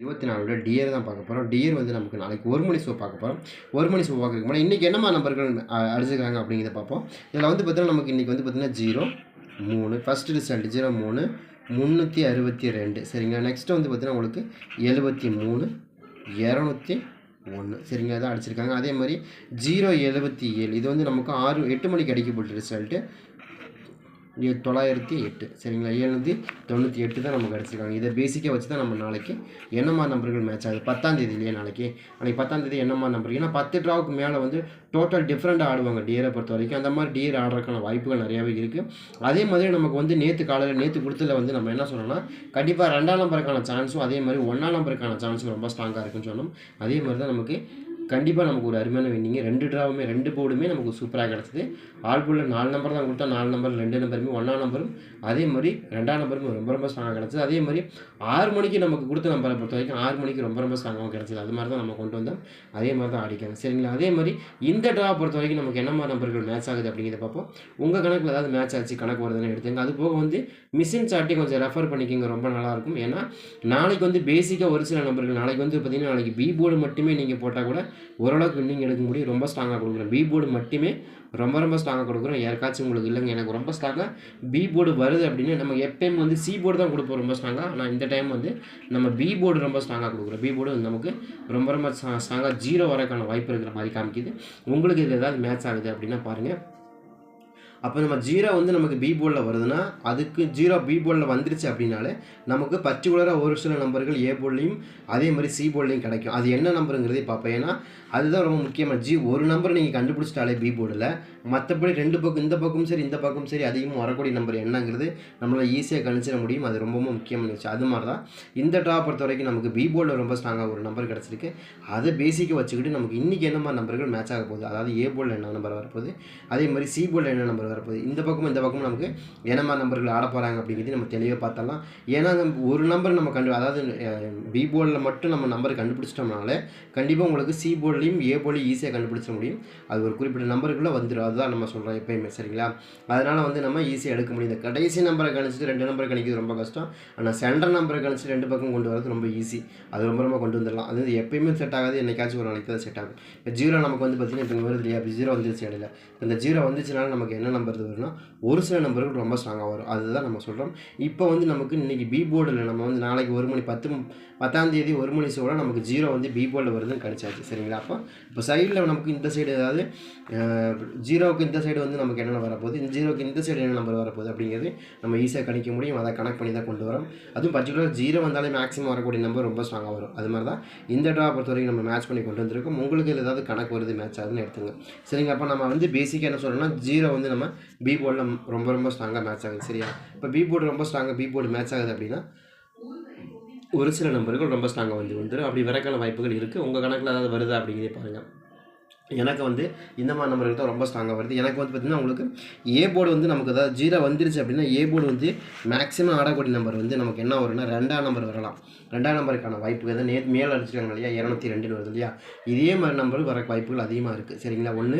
இருபத்தி நாலோட டியர் தான் பார்க்க போகிறோம் டியர் வந்து நமக்கு நாளைக்கு ஒரு மணி ஷோ பார்க்க போகிறோம் ஒரு மணி ஷோ பார்க்க போனால் இன்றைக்கி என்னமா நம்பர்கள் அ- அடிச்சிருக்காங்க அப்படிங்கிறத பார்ப்போம். இதில் வந்து பார்த்தீங்கன்னா நமக்கு இன்றைக்கி வந்து பார்த்திங்கன்னா ஜீரோ மூணு ஃபஸ்ட்டு ரிசல்ட் ஜீரோ மூணு முந்நூற்றி அறுபத்தி ரெண்டு. சரிங்களா? நெக்ஸ்ட்டு வந்து பார்த்தீங்கன்னா உங்களுக்கு எழுபத்தி மூணு இரநூத்தி ஒன்று சரிங்க இதான் அடிச்சிருக்காங்க. அதே மாதிரி ஜீரோ எழுபத்தி ஏழு. இது வந்து நமக்கு ஆறு எட்டு மணிக்கு அடிக்கப்பட்ட ரிசல்ட்டு தொள்ளாயிரத்தி எட்டு. சரிங்களா? ஏழ்நூற்றி தொண்ணூற்றி எட்டு தான் நமக்கு கிடச்சிருக்காங்க. இதை பேசிக்காக வச்சு தான் நம்ம நாளைக்கு என்னமா நம்பர்கள் மேட்ச் ஆகுது? பத்தாம் தேதி இல்லையா நாளைக்கு. அன்றைக்கி பத்தாம் தேதி என்னமா நம்பர்? ஏன்னா பத்து ட்ராவுக்கு மேலே வந்து டோட்டல் டிஃப்ரெண்ட்டாக ஆடுவாங்க டியரை பொறுத்த வரைக்கும் அந்த மாதிரி டியர் ஆடுறதுக்கான வாய்ப்புகள் நிறையாவே இருக்குது அதே மாதிரி நமக்கு வந்து நேற்று காலையில் நேற்று கொடுத்ததில் வந்து நம்ம என்ன சொன்னோம்னா கண்டிப்பாக ரெண்டாம் நம்பருக்கான சான்ஸும் அதே மாதிரி ஒன்றாம் நம்பருக்கான சான்ஸும் ரொம்ப ஸ்ட்ராங்காக இருக்குன்னு சொன்னோம் அதே மாதிரி தான் நமக்கு கண்டிப்பாக நமக்கு ஒரு அருமையான வின்னிங்க ரெண்டு ட்ராவுமே ரெண்டு போர்டுமே நமக்கு சூப்பராக கிடச்சிது. ஆள்புள்ள நாலு நம்பர் தான் கொடுத்தா நாலு நம்பர் ரெண்டு நம்பருமே ஒன்றாம் நம்பரும் அதே மாதிரி ரெண்டாம் நம்பரும் ரொம்ப ரொம்ப ஸ்ட்ராங்காக கிடச்சிது. அதே மாதிரி ஆறு மணிக்கு நமக்கு கொடுத்த நம்பரை பொறுத்த வரைக்கும் ஆறு மணிக்கு ரொம்ப ரொம்ப ஸ்ட்ராங்காக கிடச்சிது. அது மாதிரி தான் நம்ம கொண்டு வந்தோம். அதே மாதிரி தான் ஆடிக்காங்க சரிங்களா? அதே மாதிரி இந்த ட்ரா பொறுத்த வரைக்கும் நமக்கு என்ன மாதிரி நம்பர்கள் மேட்ச் ஆகுது அப்படிங்கிறத பார்ப்போம். உங்கள் கணக்கில் ஏதாவது மேட்ச் ஆச்சு கணக்கு வருதுன்னு எடுத்துங்க அது போக வந்து மிஷின் சாட்டி கொஞ்சம் ரெஃபர் பண்ணிக்கோங்க. ரொம்ப நல்லாயிருக்கும் ஏன்னா நாளைக்கு வந்து பேசிக்காக ஒரு சில நம்பர்கள் நாளைக்கு வந்து பார்த்தீங்கன்னா நாளைக்கு பி போர்டு மட்டுமே நீங்கள் போட்டால் கூட ஓரளவுக்கு வின்னிங் எடுக்க முடியும் ரொம்ப ஸ்ட்ராங்காக கொடுக்குறோம் பி போர்டு மட்டுமே ரொம்ப ரொம்ப ஸ்ட்ராங்காக கொடுக்குறோம் யாருக்காச்சும் உங்களுக்கு இல்லைங்க எனக்கு ரொம்ப ஸ்ட்ராங்காக பி போர்டு வருது அப்படின்னு நம்ம எப்பயும் வந்து சி போர்டு தான் கொடுப்போம் ரொம்ப ஸ்ட்ராங்காக ஆனால் இந்த டைம் வந்து நம்ம பி போர்டு ரொம்ப ஸ்ட்ராங்காக கொடுக்குறோம். பி போர்டு நமக்கு ரொம்ப ரொம்ப ஸ்ட்ராங்காக ஜீரோ வரக்கான வாய்ப்பு இருக்கிற மாதிரி காமிக்குது. உங்களுக்கு இது ஏதாவது மேட்ச் ஆகுது அப்படின்னா பாருங்கள் அப்போ நம்ம ஜீரோ வந்து நமக்கு பி போர்டில் வருதுன்னா அதுக்கு ஜீரோ பி போர்டில் வந்துருச்சு அப்படின்னாலே நமக்கு பர்டிகுலராக ஒரு சில நம்பர்கள் ஏ போர்ட்லேயும் அதே மாதிரி சி போர்ட்லேயும் கிடைக்கும். அது என்ன நம்பருங்கிறதே பார்ப்போம். ஏன்னா அதுதான் ரொம்ப முக்கியமாக ஜி ஒரு நம்பர் நீங்கள் கண்டுபிடிச்சிட்டாலே பி போர்டில் மற்றபடி ரெண்டு பக்கம் இந்த பக்கமும் சரி இந்த பக்கமும் சரி அதிகமாக வரக்கூடிய நம்பர் என்னங்கிறது நம்மளால் ஈஸியாக கணிச்சிட முடியும். அது ரொம்பவும் முக்கியமான விஷயம். அது மாதிரி தான் இந்த ட்ரா பொறுத்த வரைக்கும் நமக்கு பி போர்டில் ரொம்ப ஸ்ட்ராங்காக ஒரு நம்பர் கிடச்சிருக்கு. அதை பேசிக்காக வச்சுக்கிட்டு நமக்கு இன்றைக்கி என்ன மாதிரி நம்பர்கள் மேட்ச் ஆக போகுது? அதாவது ஏ போர்டில் என்ன நம்பர் வரப்போகுது? அதே மாதிரி சி போர்டில் என்ன நம்பர் வரப்போகுது? இந்த பக்கமும் இந்த பக்கமும் நமக்கு என்ன மாதிரி நம்பர்கள் ஆட போகிறாங்க அப்படிங்கிறது நம்ம தெளிவாக பார்த்தலாம் ஏன்னா ஒரு நம்பர் நம்ம கண்டு அதாவது பி போர்டில் மட்டும் நம்ம நம்பர் கண்டுபிடிச்சிட்டோம்னால கண்டிப்பாக உங்களுக்கு சி போர்ட்லேயும் ஏ போலையும் ஈஸியாக கண்டுபிடிச்ச முடியும். அது ஒரு குறிப்பிட்ட நம்பருக்குள்ளே வந்துடும் அதுதான் நம்ம சொல்கிறோம் எப்பயுமே சரிங்களா? அதனால் வந்து நம்ம ஈஸியாக எடுக்க முடியும். இந்த கடைசி நம்பரை கணிச்சிட்டு ரெண்டு நம்பரை கணிக்கிறது ரொம்ப கஷ்டம். ஆனால் சென்டர் நம்பரை கணிச்சு ரெண்டு பக்கம் கொண்டு வரது ரொம்ப ஈஸி அது ரொம்ப ரொம்ப கொண்டு வந்துடலாம். அது வந்து எப்பயுமே செட் ஆகாது. என்னைக்காச்சும் ஒரு நாளைக்கு தான் செட் ஆகும். இப்போ ஜீரோ நமக்கு வந்து பார்த்தீங்கன்னா இப்போ வருது இல்லையா? இப்போ ஜீரோ வந்துருச்சு இடையில. இந்த ஜீரோ வந்துச்சுனால நமக்கு என்ன நம்பர் வரும்னா ஒரு சில நம்பர்கள் ரொம்ப ஸ்ட்ராங்காக வரும். அதுதான் நம்ம சொல்கிறோம் இப்போ வந்து நமக்கு இன்றைக்கி பி போர்டில் நம்ம வந்து நாளைக்கு ஒரு மணி பத்து பத்தாம் தேதி ஒரு மணி சோட நமக்கு ஜீரோ வந்து பி போர்டில் வருதுன்னு கணிச்சாச்சு சரிங்களா? அப்போ இப்போ சைடில் நமக்கு இந்த சைடு ஏதாவது ஜீரோ ஜீரோவுக்கு இந்த சைடு வந்து நமக்கு என்னென்ன வரப்போகுது? இந்த ஜீரோக்கு இந்த சைடு என்ன நம்பர் வரப்போகுது அப்படிங்கிறது நம்ம ஈஸியாக கணிக்க முடியும். அதை கனெக்ட் பண்ணி தான் கொண்டு வரோம். அதுவும் பர்டிகுலர் ஜீரோ வந்தாலே மேக்ஸிமம் வரக்கூடிய நம்பர் ரொம்ப ஸ்ட்ராங்காக வரும். அது மாதிரி தான் இந்த ட்ரா பொறுத்த வரைக்கும் நம்ம மேட்ச் பண்ணி கொண்டு வந்திருக்கோம். உங்களுக்கு இதில் ஏதாவது கணக்கு வருது மேட்ச் ஆகுதுன்னு எடுத்துங்க. சரிங்க அப்போ நம்ம வந்து பேசிக்காக என்ன சொல்கிறோம்னா ஜீரோ வந்து நம்ம பி போர்டில் ரொம்ப ரொம்ப ஸ்ட்ராங்காக மேட்ச் ஆகுது. சரியா? இப்போ பி போர்டு ரொம்ப ஸ்ட்ராங்காக பி போர்டு மேட்ச் ஆகுது அப்படின்னா ஒரு சில நம்பர்கள் ரொம்ப ஸ்ட்ராங்காக வந்து வந்துடும் அப்படி வரக்கான வாய்ப்புகள் இருக்குது உங்கள் கணக்கில் ஏதாவது வருதா அப்படிங்கிறதே பாருங்கள் எனக்கு வந்து இந்த மாதிரி நம்பர்கள் தான் ரொம்ப ஸ்ட்ராங்காக வருது. எனக்கு வந்து பார்த்திங்கன்னா உங்களுக்கு ஏ போர்டு வந்து நமக்கு ஏதாவது ஜீரோ வந்துருச்சு அப்படின்னா ஏ போர்டு வந்து மேக்ஸிமம் ஆடக்கூடிய நம்பர் வந்து நமக்கு என்ன வரும்னா ரெண்டாம் நம்பர் வரலாம். ரெண்டாம் நம்பருக்கான வாய்ப்பு எதாவது நேற்று மேலே அடிச்சிருக்காங்க இல்லையா? இரநூத்தி ரெண்டுன்னு வருது இல்லையா? இதே மாதிரி நம்பர் வர வாய்ப்புகள் அதிகமாக இருக்குது சரிங்களா? ஒன்று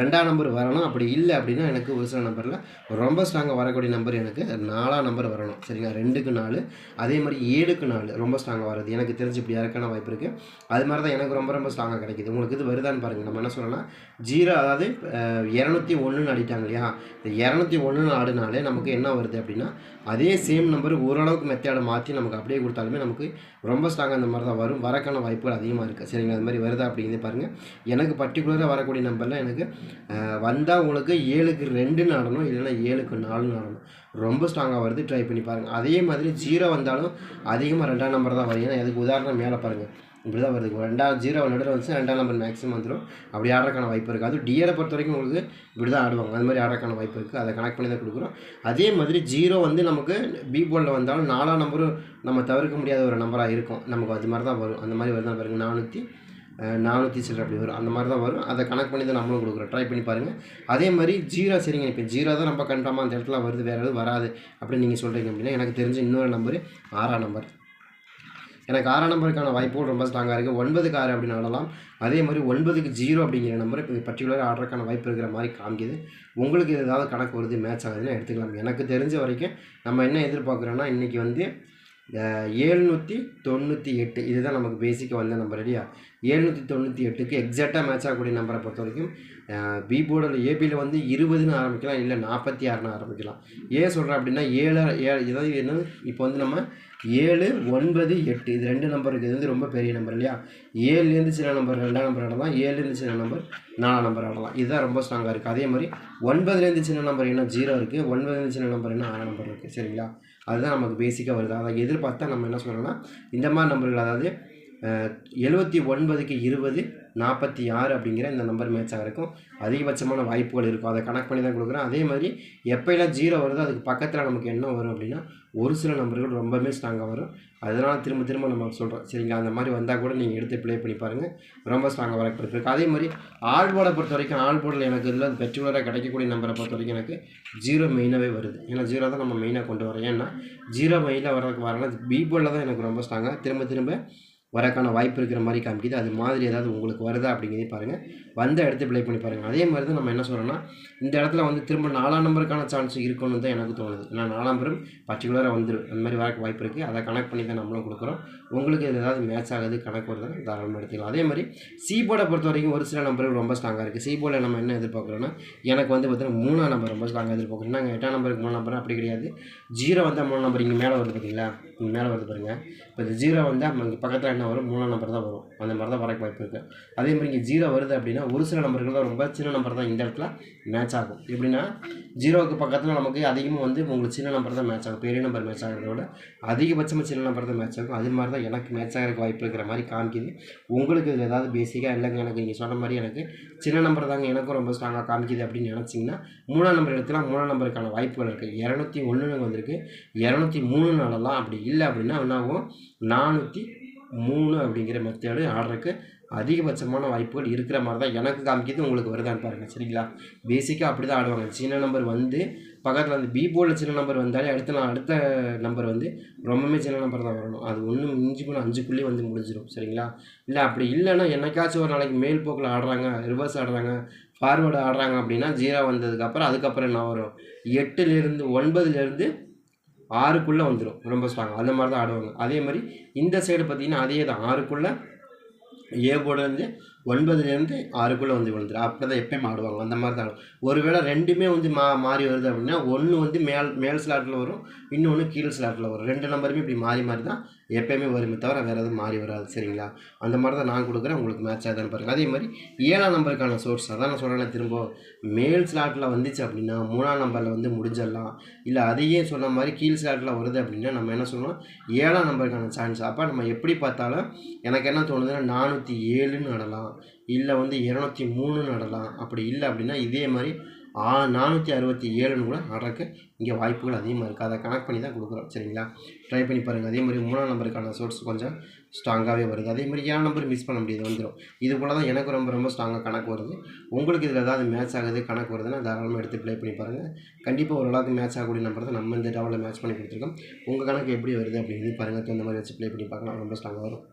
ரெண்டாம் நம்பர் வரணும். அப்படி இல்லை அப்படின்னா எனக்கு ஒரு சில நம்பரில் ரொம்ப ஸ்ட்ராங்காக வரக்கூடிய நம்பர் எனக்கு நாலாம் நம்பர் வரணும். சரிங்களா? ரெண்டுக்கு நாலு அதே மாதிரி ஏழுக்கு நாலு ரொம்ப ஸ்ட்ராங்காக வருது எனக்கு தெரிஞ்சு இப்படி இறக்கான வாய்ப்பு இருக்குது அது மாதிரி தான் எனக்கு ரொம்ப ரொம்ப ஸ்ட்ராங்காக கிடைக்குது. உங்களுக்கு இது வருதான்னு பாருங்கள் நம்ம என்ன சொல்லலாம் ஜீரோ அதாவது இரநூத்தி ஒன்றுன்னு ஆடிட்டாங்க இல்லையா? இந்த இரநூத்தி ஒன்றுன்னு ஆடினாலே நமக்கு என்ன வருது அப்படின்னா அதே சேம் நம்பர் ஓரளவுக்கு மெத்தேடை மாற்றி நமக்கு அப்படியே கொடுத்தாலுமே நமக்கு ரொம்ப ஸ்ட்ராங்காக அந்த மாதிரி தான் வரும். வரக்கான வாய்ப்புகள் அதிகமாக இருக்குது சரிங்களா? அது மாதிரி வருதா அப்படிங்கிறத பாருங்கள் எனக்கு பர்டிகுலராக வரக்கூடிய நம்பரில் எனக்கு வந்தால் உங்களுக்கு ஏழுக்கு ரெண்டுன்னு ஆடணும் இல்லைன்னா ஏழுக்கு நாலுன்னு ஆடணும். ரொம்ப ஸ்ட்ராங்காக வருது. ட்ரை பண்ணி பாருங்கள் அதே மாதிரி ஜீரோ வந்தாலும் அதிகமாக ரெண்டாம் நம்பர் தான் வரும். ஏன்னா அதுக்கு உதாரணம் மேலே பாருங்கள் இப்படி தான் வருது ரெண்டாவது ஜீரோ நடுவில் வந்துச்சு ரெண்டாம் நம்பர் மேக்ஸிமம் வந்துடும் அப்படி ஆடுறதுக்கான வாய்ப்பு இருக்குது அதுவும் டியரை பொறுத்த வரைக்கும் உங்களுக்கு இப்படி தான் ஆடுவாங்க. அது மாதிரி ஆடுறதுக்கான வாய்ப்பு இருக்குது அதை கனெக்ட் பண்ணி தான் கொடுக்குறோம். அதே மாதிரி ஜீரோ வந்து நமக்கு பி போர்டில் வந்தாலும் நாலாம் நம்பரும் நம்ம தவிர்க்க முடியாத ஒரு நம்பராக இருக்கும். நமக்கு அது மாதிரி தான் வரும். அந்த மாதிரி வருதான் பாருங்கள் நானூற்றி நானூற்றி சில்லர் அப்படி வரும். அந்த மாதிரி தான் வரும். அதை கனெக்ட் பண்ணி தான் நம்மளும் கொடுக்குறோம். ட்ரை பண்ணி பாருங்கள் அதே மாதிரி ஜீரோ சரிங்க. இப்போ ஜீரோ தான் ரொம்ப கன்ஃபார்மாக அந்த இடத்துல வருது. வேறு எதுவும் வராது. அப்படின்னு நீங்கள் சொல்கிறீங்க அப்படின்னா எனக்கு தெரிஞ்ச இன்னொரு நம்பர் ஆறாம் நம்பர் எனக்கு ஆறாம் நம்பருக்கான வாய்ப்புகள் ரொம்ப ஸ்ட்ராங்காக இருக்குது ஒன்பதுக்கு ஆறு அப்படின்னு ஆடலாம். அதே மாதிரி ஒன்பதுக்கு ஜீரோ அப்படிங்கிற நம்பர் இப்போ பர்டிகுலராக ஆடுறதுக்கான வாய்ப்பு இருக்கிற மாதிரி காமிக்குது. உங்களுக்கு ஏதாவது கணக்கு வருது மேட்ச் ஆகுதுன்னு எடுத்துக்கலாம். எனக்கு தெரிஞ்ச வரைக்கும் நம்ம என்ன எதிர்பார்க்குறோன்னா இன்றைக்கி வந்து ஏழ்நூற்றி தொண்ணூற்றி எட்டு. இதுதான் நமக்கு பேசிக்காக வந்த நம்பர் ரெடியா ஏழ்நூற்றி தொண்ணூற்றி எட்டுக்கு எக்ஸாக்டாக மேட்ச் ஆகக்கூடிய நம்பரை பொறுத்த வரைக்கும் பி போர்டில் ஏபியில் வந்து இருபதுன்னு ஆரம்பிக்கலாம் இல்லை நாற்பத்தி ஆறுன்னு ஆரம்பிக்கலாம். ஏன் சொல்கிறேன் அப்படின்னா ஏழு ஏழு ஏதாவது என்ன இப்போ வந்து நம்ம ஏழு ஒன்பது எட்டு இது ரெண்டு நம்பர் இருக்குது இது வந்து ரொம்ப பெரிய நம்பர் இல்லையா? ஏழுலேருந்து சின்ன நம்பர் ரெண்டாம் நம்பர் ஆடலாம் ஏழுலேருந்து சின்ன நம்பர் நாலாம் நம்பர் ஆடலாம் இதுதான் ரொம்ப ஸ்ட்ராங்காக இருக்குது அதே மாதிரி ஒன்பதுலேருந்து சின்ன நம்பர் என்ன ஜீரோ இருக்குது ஒன்பதுலேருந்து சின்ன நம்பர் என்ன ஆறாம் நம்பர் இருக்குது சரிங்களா? அதுதான் நமக்கு பேசிக்காக வருது. அதை எதிர்பார்த்தா நம்ம என்ன சொல்கிறோம்னா இந்த மாதிரி நம்பர்கள் அதாவது எழுபத்தி ஒன்பதுக்கு இருபது நாற்பத்தி ஆறு அப்படிங்கிற இந்த நம்பர் மேட்ச் ஆகிறக்கும் அதிகபட்சமான வாய்ப்புகள் இருக்கும். அதை கனெக்ட் பண்ணி தான் கொடுக்குறேன். அதே மாதிரி எப்போயெல்லாம் ஜீரோ வருதோ அதுக்கு பக்கத்தில் நமக்கு என்ன வரும் அப்படின்னா ஒரு சில நம்பர்கள் ரொம்பவே ஸ்ட்ராங்காக வரும். அதனால் திரும்ப திரும்ப நம்ம சொல்கிறோம் சரிங்களா? அந்த மாதிரி வந்தால் கூட நீங்கள் எடுத்து ப்ளே பண்ணி பாருங்கள் ரொம்ப ஸ்ட்ராங்காக வரப்பட்டு இருக்குது அதே மாதிரி ஆல் போர்டை பொறுத்த வரைக்கும் ஆல் போர்டில் எனக்கு இதில் பெர்டிகுலராக கிடைக்கக்கூடிய நம்பரை பொறுத்த வரைக்கும் எனக்கு ஜீரோ மெயினாகவே வருது. ஏன்னா ஜீரோ தான் நம்ம மெயினாக கொண்டு வரோம் ஏன்னா ஜீரோ மெயினாக வரதுக்கு வரணும் பி போர்டில் தான் எனக்கு ரொம்ப ஸ்ட்ராங்காக திரும்ப திரும்ப வரக்கான வாய்ப்பு இருக்கிற மாதிரி காமிக்குது. அது மாதிரி ஏதாவது உங்களுக்கு வருதா அப்படிங்கிறதே பாருங்கள் வந்த இடத்த ப்ளே பண்ணி பாருங்கள் அதே மாதிரி தான் நம்ம என்ன சொல்கிறோம்னா இந்த இடத்துல வந்து திரும்ப நாலாம் நம்பருக்கான சான்ஸ் இருக்குன்னு தான் எனக்கு தோணுது. ஏன்னா நாலாம் நம்பரும் பர்டிகுலராக வந்துடும் அந்த மாதிரி வரக்கு வாய்ப்பு இருக்குது அதை கனெக்ட் பண்ணி தான் நம்மளும் கொடுக்குறோம். உங்களுக்கு இது ஏதாவது மேட்ச் ஆகுது கணக்கு வருதுன்னா தாராளமாக எடுத்துக்கலாம். அதே மாதிரி சி போர்டை பொறுத்த வரைக்கும் ஒரு சில நம்பர்கள் ரொம்ப ஸ்ட்ராங்காக இருக்குது சி போர்டில் நம்ம என்ன எதிர்பார்க்குறோன்னா எனக்கு வந்து பார்த்தீங்கன்னா மூணாம் நம்பர் ரொம்ப ஸ்ட்ராங்காக எதிர்பார்க்குறோம். நாங்கள் எட்டாம் நம்பருக்கு மூணு நம்பர் அப்படி கிடையாது. ஜீரோ வந்தால் மூணு நம்பர் இங்கே மேலே வருது பார்த்தீங்களா இங்கே மேலே வருது பாருங்கள் இப்போ இந்த ஜீரோ வந்தால் இங்கே பக்கத்தில் என்ன வரும்? மூணாம் நம்பர் தான் வரும். அந்த மாதிரி தான் வரக்கு வாய்ப்பு இருக்குது அதே மாதிரி இங்கே ஜீரோ வருது அப்படின்னா ஒரு சில நம்பர்கள் தான் ரொம்ப சின்ன நம்பர் தான் இந்த இடத்துல மேட்ச் ஆகும். எப்படின்னா ஜீரோவுக்கு பக்கத்தில் நமக்கு அதிகமாக வந்து உங்களுக்கு சின்ன நம்பர் தான் மேட்ச் ஆகும். பெரிய நம்பர் மேட்ச் ஆகிறத விட அதிகபட்சமாக சின்ன நம்பர் தான் மேட்ச் ஆகும். அது மாதிரி தான் எனக்கு மேட்ச் ஆகிறதுக்கு வாய்ப்பு இருக்கிற மாதிரி காமிக்குது. உங்களுக்கு இதில் ஏதாவது பேசிக்காக இல்லைங்க எனக்கு நீங்கள் சொன்ன மாதிரி எனக்கு சின்ன நம்பர் தாங்க எனக்கும் ரொம்ப ஸ்ட்ராங்காக காமிக்குது அப்படின்னு நினச்சிங்கன்னா மூணாம் நம்பர் எடுத்துலாம் மூணாம் நம்பருக்கான வாய்ப்புகள் இருக்குது இரநூத்தி ஒன்றுன்னு வந்திருக்கு. இரநூத்தி மூணு நாளெல்லாம் அப்படி இல்லை அப்படின்னா என்னாகும் நானூற்றி மூணு அப்படிங்கிற மெத்தேடு ஆர்டருக்கு அதிகபட்சமான வாய்ப்புகள் இருக்கிற மாதிரி தான் எனக்கு காமிக்கிறது உங்களுக்கு வருதான்னு பாருங்கள் சரிங்களா? பேசிக்காக அப்படி தான் ஆடுவாங்க. சின்ன நம்பர் வந்து பக்கத்தில் வந்து பி போர்டில் சின்ன நம்பர் வந்தாலே அடுத்த நான் அடுத்த நம்பர் வந்து ரொம்பவுமே சின்ன நம்பர் தான் வரணும். அது ஒன்று மிஞ்சி போனால் அஞ்சுக்குள்ளேயே வந்து முடிஞ்சிடும் சரிங்களா? இல்லை அப்படி இல்லைன்னா என்னைக்காச்சும் ஒரு நாளைக்கு மேல் போக்கில் ஆடுறாங்க ரிவர்ஸ் ஆடுறாங்க ஃபார்வேர்டு ஆடுறாங்க அப்படின்னா ஜீரோ வந்ததுக்கப்புறம் அதுக்கப்புறம் என்ன வரும்? எட்டுலேருந்து ஒன்பதுலேருந்து ஆறுக்குள்ளே வந்துடும் ரொம்ப ஸ்ட்ராங் அந்த மாதிரி தான் ஆடுவாங்க. அதே மாதிரி இந்த சைடு பார்த்திங்கன்னா அதே தான் ஆறுக்குள்ளே ஏ போர்டுலேருந்து ஒன்பதுலேருந்து ஆறுக்குள்ளே வந்து விழுந்துடும் அப்படி தான் எப்பயும் ஆடுவாங்க. அந்த மாதிரி தான் ஒருவேளை ரெண்டுமே வந்து மா மாறி வருது அப்படின்னா ஒன்று வந்து மேல் மேல் ஸ்லாட்டில் வரும் இன்னொன்று கீழ் ஸ்லாட்டில் வரும். ரெண்டு நம்பருமே இப்படி மாறி மாறி தான் எப்போயுமே வருமே தவிர வேறு எதுவும் மாறி வராது. சரிங்களா? அந்த மாதிரி தான் நான் கொடுக்குறேன். உங்களுக்கு மேட்ச் ஆகுதுன்னு பாருங்கள் அதே மாதிரி ஏழாம் நம்பருக்கான சோர்ஸ் அதான் நான் சொல்கிறேன் திரும்ப. மேல் ஸ்லாட்டில் வந்துச்சு அப்படின்னா மூணாம் நம்பரில் வந்து முடிஞ்சிடலாம். இல்லை அதையே சொன்ன மாதிரி கீழ் ஸ்லாட்டில் வருது அப்படின்னா நம்ம என்ன சொல்லணும்? ஏழாம் நம்பருக்கான சான்ஸ் அப்போ நம்ம எப்படி பார்த்தாலும் எனக்கு என்ன தோணுதுன்னா நானூற்றி ஏழுன்னு நடலாம் இல்லை வந்து இரநூத்தி மூணுன்னு நடலாம். அப்படி இல்லை அப்படின்னா இதே மாதிரி ஆ நானூற்றி அறுபத்தி ஏழுன்னு கூட ஆடுறக்கு இங்கே வாய்ப்புகள் அதிகமாக இருக்குது அதை கனெக்ட் பண்ணி தான் கொடுக்குறோம். சரிங்களா? ட்ரை பண்ணி பாருங்கள் அதே மாதிரி மூணாம் நம்பருக்கான சோர்ஸ் கொஞ்சம் ஸ்ட்ராங்காகவே வருது. அதே மாதிரி ஏன் நம்பர் மிஸ் பண்ண முடியாது. வந்துடும் இது போல் தான் எனக்கு ரொம்ப ரொம்ப ஸ்ட்ராங்காக கணக்கு வருது. உங்களுக்கு இதில் ஏதாவது மேட்ச் ஆகுது கணக்கு வருதுன்னா தாராளமாக எடுத்து ப்ளே பண்ணி பாருங்கள் கண்டிப்பாக ஓரளவுக்கு மேட்ச் ஆகக்கூடிய நம்பர் தான் நம்ம இந்த டவலில் மேட்ச் பண்ணி கொடுத்துருக்கோம். உங்கள் கணக்கு எப்படி வருது அப்படின்னு பாருங்கள் இந்த மாதிரி வச்சு ப்ளே பண்ணி பார்க்கலாம். ரொம்ப ஸ்ட்ராங்காக வரும்.